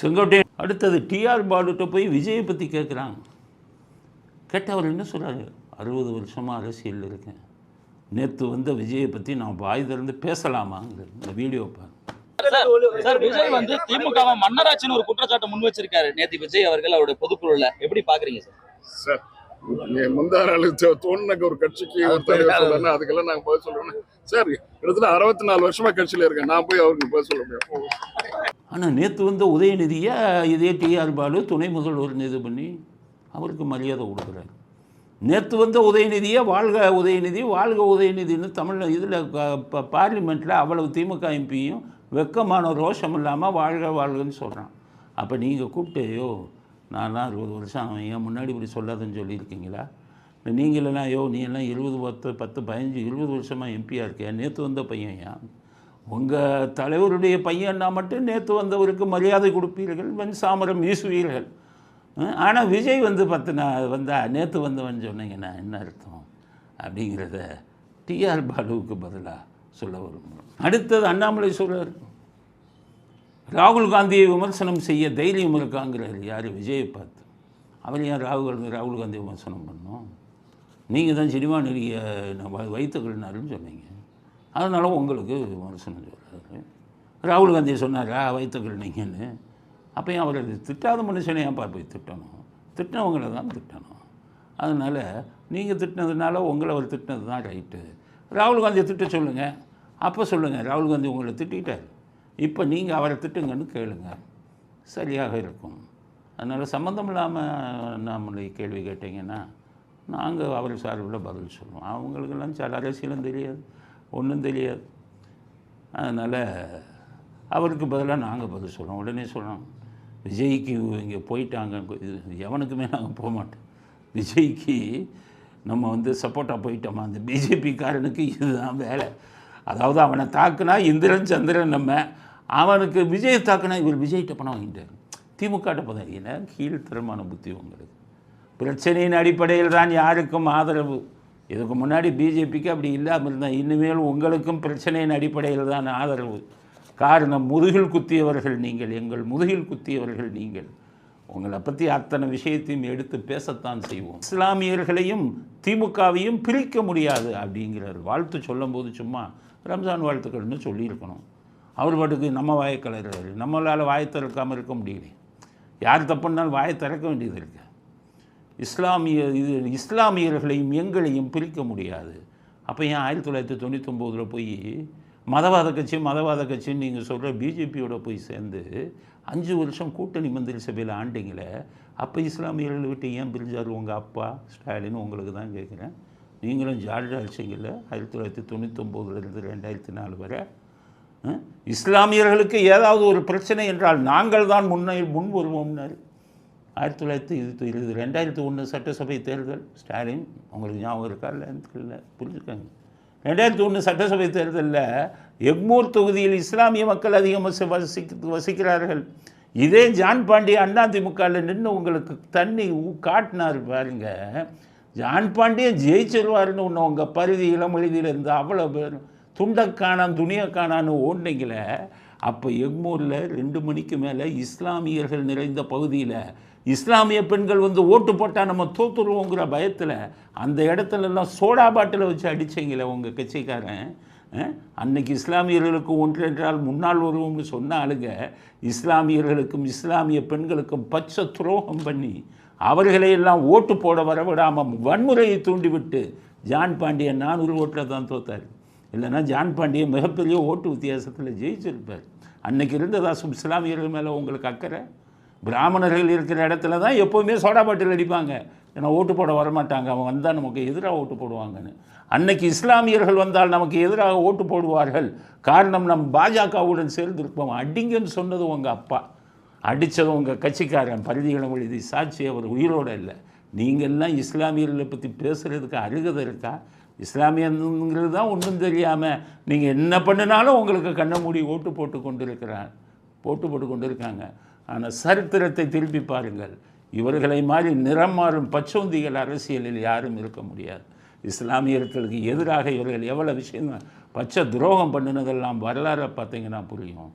செங்கோட்டையன் அடுத்தது டிஆர் பாலுட்ட போய் விஜயை பற்றி கேட்குறாங்க கேட்ட அவர் என்ன சொல்கிறாரு அறுபது வருஷமாக அரசியலில் இருக்கேன். நேற்று வந்த விஜயை பற்றி நான் வாய் திறந்து பேசலாமாங்கிற இந்த வீடியோ பாரு சார் விஜய் வந்து திமுக மன்னராட்சின்னு ஒரு குற்றச்சாட்டை முன் வச்சிருக்காரு நேத்து விஜய் அவர்கள் அவருடைய பொதுக்குழுல. எப்படி பாக்குறீங்க சார்? சார் நீ முந்தா நாள் தோ- தோணுனக்கு ஒரு கட்சிக்கு ஒரு தலைவர் சொல்லணும் அதுக்கெல்லாம் நாங்க பதில் சொல்லணும் சார் கிட்டத்தட்ட அறுபத்தி நாலு வருஷமா கட்சியில இருக்கேன். நான் போய் அவருக்கு பதில் சொல்ல முடியும். ஆனால் நேற்று வந்த உதயநிதியை இதே டிஆர் பாலு துணை முதல்வர் இது பண்ணி அவருக்கு மரியாதை கொடுக்குறாரு. நேற்று வந்த உதயநிதியை வாழ்க உதயநிதி வாழ்க உதயநிதின்னு தமிழ் இதில் பார்லிமெண்ட்டில் அவ்வளவு திமுக எம்பியும் வெக்கமான ரோஷம் இல்லாமல் வாழ்க வாழ்கன்னு சொல்கிறான் அப்போ நீங்கள் கூப்பிட்டேயோ நான்லாம் அறுபது வருஷம் அவன் ஏன் முன்னாடி இப்படி சொல்லாதுன்னு சொல்லியிருக்கீங்களா? இல்லை நீங்களெல்லாம் ஐயோ நீ எல்லாம் இருபது பத்து பத்து பதினஞ்சு இருபது வருஷமாக எம்பியாக இருக்கியா? நேற்று வந்த பையன் ஏன்? உங்கள் தலைவருடைய பையன்னா மட்டும் நேற்று வந்தவருக்கு மரியாதை கொடுப்பீர்கள் வெண் சாமரம் வீசுவீர்கள். ஆனால் விஜய் வந்து பார்த்தினா வந்தா நேற்று வந்தவன் சொன்னீங்கன்னா என்ன அர்த்தம்? அப்படிங்கிறத டிஆர் பாலுவுக்கு பதிலாக சொல்ல விரும்புகிறோம். அடுத்தது அண்ணாமலை சொல்கிறார் ராகுல் காந்தியை விமர்சனம் செய்ய தைரியம் இருக்காங்கிறார். யார்? விஜயை பார்த்து. அவர் ஏன் ராகுல் ராகுல் காந்தி விமர்சனம் பண்ணோம் நீங்கள் தான் சினிமா நடிகை நான் சொன்னீங்க. அதனால் உங்களுக்கு விமர்சனம் சொல்கிறாரு ராகுல் காந்தி சொன்னாரா வைத்துக்கள் நீங்கன்னு அப்பையும் அவர் அவரை திட்டாத மனுஷனை ஏன் போய் திட்டணும். திட்டினவங்களை தான் திட்டணும். அதனால் நீங்கள் திட்டினதுனால உங்களை அவர் திட்டினது தான் ரைட்டு ராகுல் காந்தியை திட்ட சொல்லுங்கள் அப்போ சொல்லுங்கள் ராகுல் காந்தி உங்களை திட்டார் இப்போ நீங்கள் அவரை திட்டுங்கன்னு கேளுங்க. சரியாக இருக்கும். அதனால் சம்மந்தம் இல்லாமல் நம்மளை கேள்வி கேட்டிங்கன்னா நாங்கள் அவர் சார்பில் பதில் சொல்லுவோம். அவங்களுக்கெல்லாம் சில அரசியலும் தெரியாது. ஒன்றும் தெரியாது. அதனால் அவருக்கு பதிலாக நாங்கள் பதில் சொல்கிறோம் உடனே சொல்கிறோம் விஜய்க்கு இங்கே போயிட்டாங்க. இது எவனுக்குமே நாங்கள் போக மாட்டோம். விஜய்க்கு நம்ம வந்து சப்போர்ட்டாக போயிட்டோமா? அந்த பிஜேபிக்காரனுக்கு இதுதான் வேலை. அதாவது அவனை தாக்குனா இந்திரன் சந்திரன் நம்ம. அவனுக்கு விஜய் தாக்குனா இவர் விஜய்கிட்ட பணம் வாங்கிட்டார். திமுகட்ட பணம் என்ன கீழ்த்தரமான புத்தி உங்களுக்கு. பிரச்சனையின் அடிப்படையில் தான் யாருக்கும் ஆதரவு. இதுக்கு முன்னாடி பிஜேபிக்கு அப்படி இல்லாமல் இருந்தால் இனிமேல் உங்களுக்கும் பிரச்சனையின் அடிப்படையில் தான் ஆதரவு. காரணம் முதுகில் குத்தியவர்கள் நீங்கள் எங்கள் முதுகில் குத்தியவர்கள் நீங்கள். உங்களை பற்றி அத்தனை விஷயத்தையும் எடுத்து பேசத்தான் செய்வோம். இஸ்லாமியர்களையும் திமுகவையும் பிரிக்க முடியாது அப்படிங்கிறார். வாழ்த்து சொல்லும்போது சும்மா ரம்ஜான் வாழ்த்துக்கள்னு சொல்லியிருக்கணும். அவர் பாட்டுக்கு நம்ம வாயை கலர்றாரு. நம்மளால் வாயை திறக்காமல் இருக்க முடியல யார் தப்புன்னாலும் வாயை திறக்க வேண்டியது இருக்குது இஸ்லாமிய இது இஸ்லாமியர்களையும் எங்களையும் பிரிக்க முடியாது. அப்போ ஏன் ஆயிரத்தி தொள்ளாயிரத்தி தொண்ணூத்தொம்போதில் போய் மதவாத கட்சி மதவாத கட்சின்னு நீங்கள் சொல்கிற பிஜேபியோட போய் சேர்ந்து அஞ்சு வருஷம் கூட்டணி மந்திரி சபையில் ஆண்டிங்களே அப்போ இஸ்லாமியர்களை விட்டு ஏன் பிரிஞ்சார் உங்கள் அப்பா ஸ்டாலின்? உங்களுக்கு தான் கேட்குறேன் நீங்களும் ஜார்ஜ் அடிச்சிங்கல்ல ஆயிரத்தி தொள்ளாயிரத்தி தொண்ணூத்தொம்போதுலேருந்து ரெண்டாயிரத்தி நாலு வரை. இஸ்லாமியர்களுக்கு ஏதாவது ஒரு பிரச்சனை என்றால் நாங்கள் தான் முன்னே முன் வருவோம்னாரு. ஆயிரத்தி தொள்ளாயிரத்தி இது இது ரெண்டாயிரத்தி ஒன்று சட்டசபை தேர்தல் ஸ்டாலின் உங்களுக்கு ஞாபகம் இருக்கா? இல்லை புரிஞ்சுருக்காங்க ரெண்டாயிரத்தி ஒன்று சட்டசபை தேர்தலில் எக்மூர் தொகுதியில் இஸ்லாமிய மக்கள் அதிகமாக வசி வசிக்க வசிக்கிறார்கள். இதே ஜான் பாண்டி அதிமுகவில் நின்று உங்களுக்கு தண்ணி காட்டினார் பாருங்க. ஜான் பாண்டியன் ஜெயிச்சிருவாருன்னு ஒன்று உங்கள் பருதி இளமொழிதியில் இருந்து அவ்வளோ பேர் துண்டக்கானான் துணியக்கானான்னு ஓடினீங்களே. அப்போ எக்மூரில் ரெண்டு மணிக்கு மேலே இஸ்லாமியர்கள் நிறைந்த பகுதியில் இஸ்லாமிய பெண்கள் வந்து ஓட்டு போட்டால் நம்ம தோத்துருவோங்கிற பயத்தில் அந்த இடத்துலலாம் சோடா பாட்டில் வச்சு அடித்தீங்களே உங்கள் கட்சிக்காரன் அன்னைக்கு இஸ்லாமியர்களுக்கு ஒன்று என்றால் முன்னால் வருவோம்னு சொன்ன ஆளுங்க இஸ்லாமியர்களுக்கும் இஸ்லாமிய பெண்களுக்கும் பச்சை துரோகம் பண்ணி அவர்களையெல்லாம் ஓட்டு போட வரவிடாமல் வன்முறையை தூண்டிவிட்டு ஜான் பாண்டியன் நானூறு ஓட்டில் தான் தோத்தார். இல்லைன்னா ஜான் பாண்டியன் மிகப்பெரிய ஓட்டு வித்தியாசத்தில் ஜெயிச்சிருப்பார். அன்னைக்கு இருந்ததாசும் இஸ்லாமியர்கள் மேலே உங்களுக்கு அக்கறை? பிராமணர்கள் இருக்கிற இடத்துல தான் எப்போவுமே சோடா பாட்டில் அடிப்பாங்க. ஏன்னா ஓட்டு போட வரமாட்டாங்க. அவன் வந்தால் நமக்கு எதிராக ஓட்டு போடுவாங்கன்னு. அன்னைக்கு இஸ்லாமியர்கள் வந்தால் நமக்கு எதிராக ஓட்டு போடுவார்கள். காரணம் நம் பாஜகவுடன் சேர்ந்திருப்போம். அடிங்கன்னு சொன்னது உங்கள் அப்பா. அடித்தது உங்கள் கட்சிக்காரன். பரிதிகளம் எழுதி சாட்சி அவர் உயிரோடு இல்லை. நீங்கள்லாம் இஸ்லாமியர்களை பற்றி பேசுகிறதுக்கு அருகதை இருக்கா? இஸ்லாமியங்கிறது தான் ஒன்றும் தெரியாமல் நீங்கள் என்ன பண்ணினாலும் உங்களுக்கு கண்ணை மூடி ஓட்டு போட்டு கொண்டு இருக்கிறான் போட்டு போட்டு கொண்டு இருக்காங்க ஆனால் சரித்திரத்தை திருப்பி பாருங்கள். இவர்களை மாதிரி நிறம் மாறும் பச்சோந்திகள் அரசியலில் யாரும் இருக்க முடியாது. இஸ்லாமியர்களுக்கு எதிராக இவர்கள் எவ்வளோ விஷயம் பச்சை துரோகம் பண்ணினதெல்லாம் வரலாறை பார்த்தீங்கன்னா புரியும்.